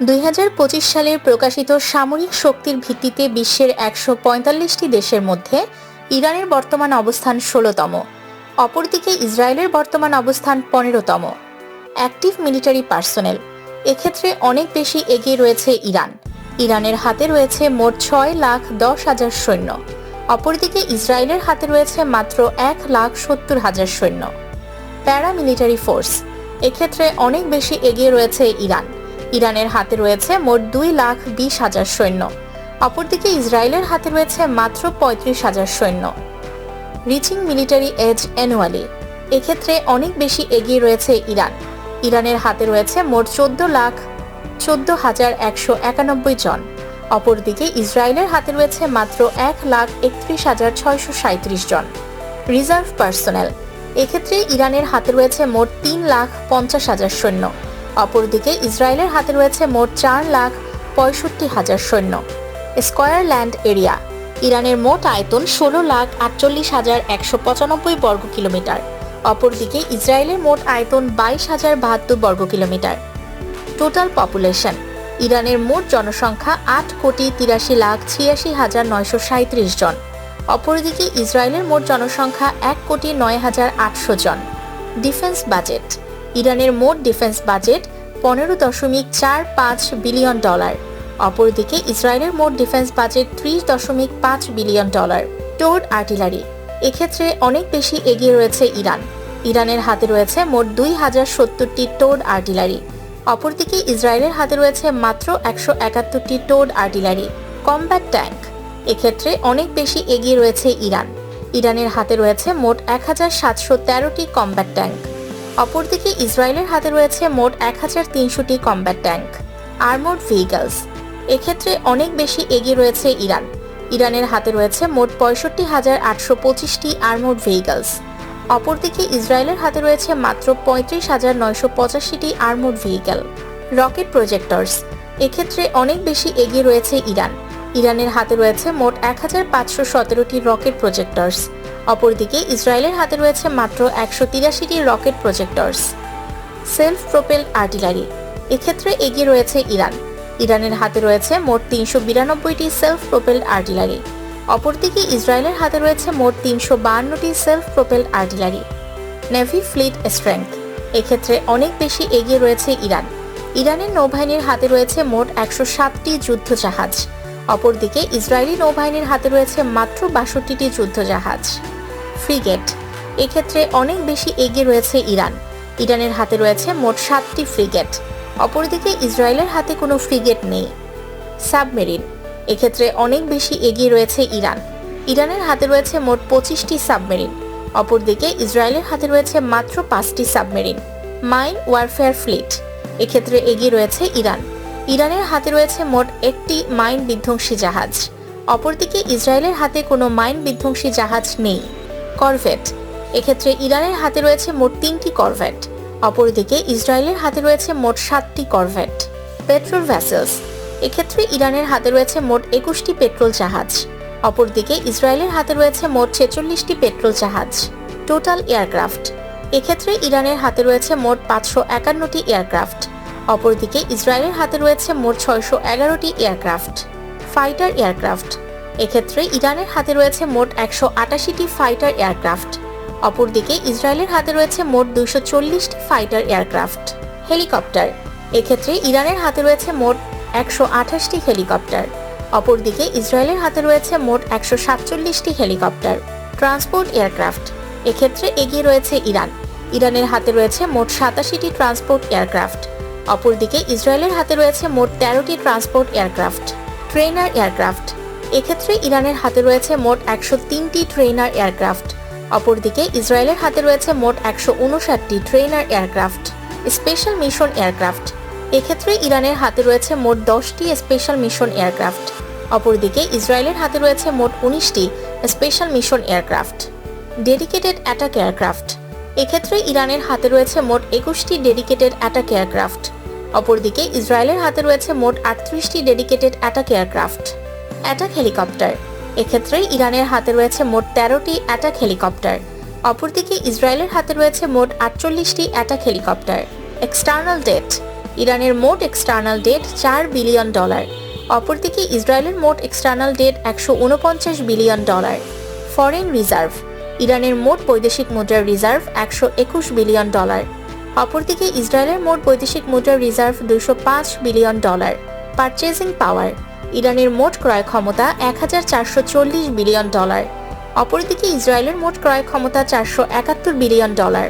দুই সালের প্রকাশিত সামরিক শক্তির ভিত্তিতে বিশ্বের একশো পঁয়তাল্লিশটি দেশের মধ্যে ইরানের বর্তমান অবস্থান ষোলোতম। অপরদিকে ইসরায়েলের বর্তমান অবস্থান পনেরোতম। Active military personnel. এক্ষেত্রে অনেক বেশি এগিয়ে রয়েছে ইরান। ইরানের হাতে রয়েছে মোট ছয় লাখ দশ হাজার সৈন্য। অপরদিকে ইসরায়েলের হাতে রয়েছে মাত্র এক লাখ সত্তর হাজার সৈন্য। Paramilitary force. এক্ষেত্রে অনেক বেশি এগিয়ে রয়েছে ইরান। ইরানের হাতে রয়েছে মোট দুই লাখ বিশ হাজার সৈন্য। অপরদিকে ইসরায়েলের হাতে রয়েছে মাত্র পঁয়ত্রিশ হাজার সৈন্য। Reaching military age annually. এক্ষেত্রে অনেক বেশি এগিয়ে রয়েছে ইরান। ইরানের হাতে রয়েছে মোট চোদ্দ লাখ চোদ্দ হাজার একশো একানব্বই জন। অপরদিকে ইসরায়েলের হাতে রয়েছে মাত্র এক লাখ একত্রিশ হাজার ছয়শো সাঁত্রিশ জন। Reserve personnel. এক্ষেত্রে ইরানের হাতে রয়েছে মোট তিন লাখ পঞ্চাশ হাজার সৈন্য। অপরদিকে ইসরায়েলের হাতে রয়েছে মোট চার লাখ পঁয়ষট্টি হাজার সৈন্য। স্কয়ার ল্যান্ড এরিয়া, ইরানের মোট আয়তন ষোলো লাখ আটচল্লিশ হাজার একশো পঁচানব্বই বর্গ কিলোমিটার। অপরদিকে ইসরায়েলের মোট আয়তন বাইশ হাজার বাহাত্তর বর্গ কিলোমিটার। টোটাল পপুলেশন, ইরানের মোট জনসংখ্যা আট কোটি তিরাশি লাখ ছিয়াশি হাজার নয়শো সাঁত্রিশ জন। অপরদিকে ইসরায়েলের মোট জনসংখ্যা এক কোটি নয় হাজার আটশো জন। ডিফেন্স বাজেট ইরানের মোট ডিফেন্স বাজেট পনেরো দশমিক চার পাঁচ বিলিয়ন ডলার। অপরদিকে ইসরায়েলের মোট ডিফেন্স বাজেট ত্রিশ দশমিক পাঁচ বিলিয়ন ডলার। টোর্ড আর্টিলারি। এক্ষেত্রে অনেক বেশি এগিয়ে রয়েছে ইরান। ইরানের হাতে রয়েছে মোট দুই হাজার সত্তরটি টোড আর্টিলারি। অপরদিকে ইসরায়েলের হাতে রয়েছে মাত্র একশো একাত্তরটি টোড আর্টিলারি, কমব্যাট ট্যাঙ্ক। এক্ষেত্রে অনেক বেশি এগিয়ে রয়েছে ইরান। ইরানের হাতে রয়েছে মোট এক হাজার সাতশো তেরোটি কমব্যাট ট্যাঙ্ক। অপরদিকে ইসরায়েলের হাতে রয়েছে মোট এক হাজার তিনশোটি কম্ব্যাট ট্যাঙ্ক আর্মোড ভেহিকলস এক্ষেত্রে অনেক বেশি এগিয়ে রয়েছে ইরান। ইরানের হাতে রয়েছে মোট পঁয়ষট্টি হাজার আটশো পঁচিশটি আর্মোড ভেহিকলস অপরদিকে ইসরায়েলের হাতে রয়েছে মাত্র পঁয়ত্রিশ হাজার নয়শো পঁচাশিটি আর্মোড ভেহিকল রকেট প্রজেক্টরস এক্ষেত্রে অনেক বেশি এগিয়ে রয়েছে ইরান। ইরানের হাতে রয়েছে মোট এক হাজার পাঁচশো সতেরোটি রকেট প্রজেক্টরস অপরদিকে ইসরায়েলের হাতে রয়েছে মাত্র একশো তিরাশিটি rocket projectors. Self propel artillery. এক্ষেত্রে এগিয়ে রয়েছে ইরান। ইরানের হাতে রয়েছে মোট তিনশো বিরানব্বইটি সেলফ প্রোপেল আর্টিলারি। অপরদিকে ইসরায়েলের হাতে রয়েছে মোট তিনশো বাহান্নটি self propel artillery. Navy fleet strength. এক্ষেত্রে অনেক বেশি এগিয়ে রয়েছে ইরান। ইরানের নৌবাহিনীর হাতে রয়েছে মোট একশো সাতটি যুদ্ধ জাহাজ অপরদিকে ইসরায়েলি নৌবাহিনীর হাতে রয়েছে মাত্র বাষট্টিটি যুদ্ধ জাহাজ ফ্রিগেট। এক্ষেত্রে অনেক বেশি এগিয়ে রয়েছে ইরান। ইরানের হাতে রয়েছে মোট সাতটি ফ্রিগেট। অপরদিকে ইসরায়েলের হাতে কোনো ফ্রিগেট নেই। সাবমেরিন। এক্ষেত্রে অনেক বেশি এগিয়ে রয়েছে ইরান। ইরানের হাতে রয়েছে মোট পঁচিশটি সাবমেরিন। অপরদিকে ইসরায়েলের হাতে রয়েছে মাত্র পাঁচটি সাবমেরিন। Mine warfare fleet. এক্ষেত্রে এগিয়ে রয়েছে ইরান। ইরানের হাতে রয়েছে মোট একটি মাইন বিধ্বংসী জাহাজ। অপরদিকে ইসরায়েলের হাতে কোনো মাইন বিধ্বংসী জাহাজ নেই। করভেট। এক্ষেত্রে ইরানের হাতে রয়েছে মোট তিনটি করভেট। অপরদিকে ইসরায়েলের হাতে রয়েছে মোট সাতটি করভেট। Petrol vessels. এক্ষেত্রে ইরানের হাতে রয়েছে মোট একুশটি পেট্রোল জাহাজ। অপরদিকে ইসরায়েলের হাতে রয়েছে মোট ছেচল্লিশটি পেট্রোল জাহাজ। Total aircraft. এক্ষেত্রে ইরানের হাতে রয়েছে মোট পাঁচশো একান্নটি এয়ারক্রাফট। অপরদিকে ইসরায়েলের হাতে রয়েছে মোট ছয়শো এগারোটি এয়ারক্রাফট। Fighter aircraft. এক্ষেত্রে ইরানের হাতে রয়েছে মোট একশো আটাশিটি ফাইটার এয়ারক্রাফট। অপরদিকে ইসরায়েলের হাতে রয়েছে মোট দুইশো চল্লিশটি ফাইটার এয়ারক্রাফট। হেলিকপ্টার। এক্ষেত্রে ইরানের হাতে রয়েছে মোট একশো আঠাশটি হেলিকপ্টার। অপরদিকে ইসরায়েলের হাতে রয়েছে মোট একশো সাতচল্লিশটি হেলিকপ্টার। Transport aircraft. এক্ষেত্রে এগিয়ে রয়েছে ইরান। ইরানের হাতে রয়েছে মোট সাতাশিটি ট্রান্সপোর্ট এয়ারক্রাফট। অপরদিকে ইসরায়েলের হাতে রয়েছে মোট তেরোটি ট্রান্সপোর্ট এয়ারক্রাফট। Trainer aircraft. এক্ষেত্রে ইরানের হাতে রয়েছে মোট একশো তিনটি ট্রেনার এয়ারক্রাফট। অপরদিকে ইসরায়েলের হাতে রয়েছে মোট একশো উনষাটটি trainer aircraft, special mission aircraft. এক্ষেত্রে ইরানের হাতে রয়েছে মোট দশটি স্পেশাল মিশন এয়ারক্রাফট। অপরদিকে ইসরায়েলের হাতে রয়েছে মোট উনিশটি special mission aircraft. Dedicated attack aircraft. এক্ষেত্রে ইরানের হাতে রয়েছে মোট একুশটি ডেডিকেটেড অ্যাটাক এয়ারক্রাফট। অপরদিকে ইসরায়েলের হাতে রয়েছে মোট আটত্রিশটি dedicated attack aircraft. Attack helicopter. এক্ষেত্রে ইরানের হাতে রয়েছে মোট তেরোটি অ্যাটাক হেলিকপ্টার। অপরদিকে ইসরায়েলের হাতে রয়েছে মোট আটচল্লিশটি অ্যাটাক হেলিকপ্টার। External debt. ইরানের মোট এক্সটার্নাল ডেট চার বিলিয়ন ডলার। অপরদিকে ইসরায়েলের মোট এক্সটার্নাল ডেট একশো উনপঞ্চাশ বিলিয়ন ডলার। Foreign reserve. ইরানের মোট বৈদেশিক মুদ্রার রিজার্ভ একশো একুশ বিলিয়ন ডলার। অপরদিকে ইসরায়েলের মোট বৈদেশিক মুদ্রার রিজার্ভ দুশো পাঁচ বিলিয়ন ডলার। পারচেজিং পাওয়ার। ইরানের মোট ক্রয় ক্ষমতা এক হাজার চারশো চল্লিশ বিলিয়ন ডলার। অপরদিকে ইসরায়েলের মোট ক্রয় ক্ষমতা চারশো একাত্তর বিলিয়ন ডলার।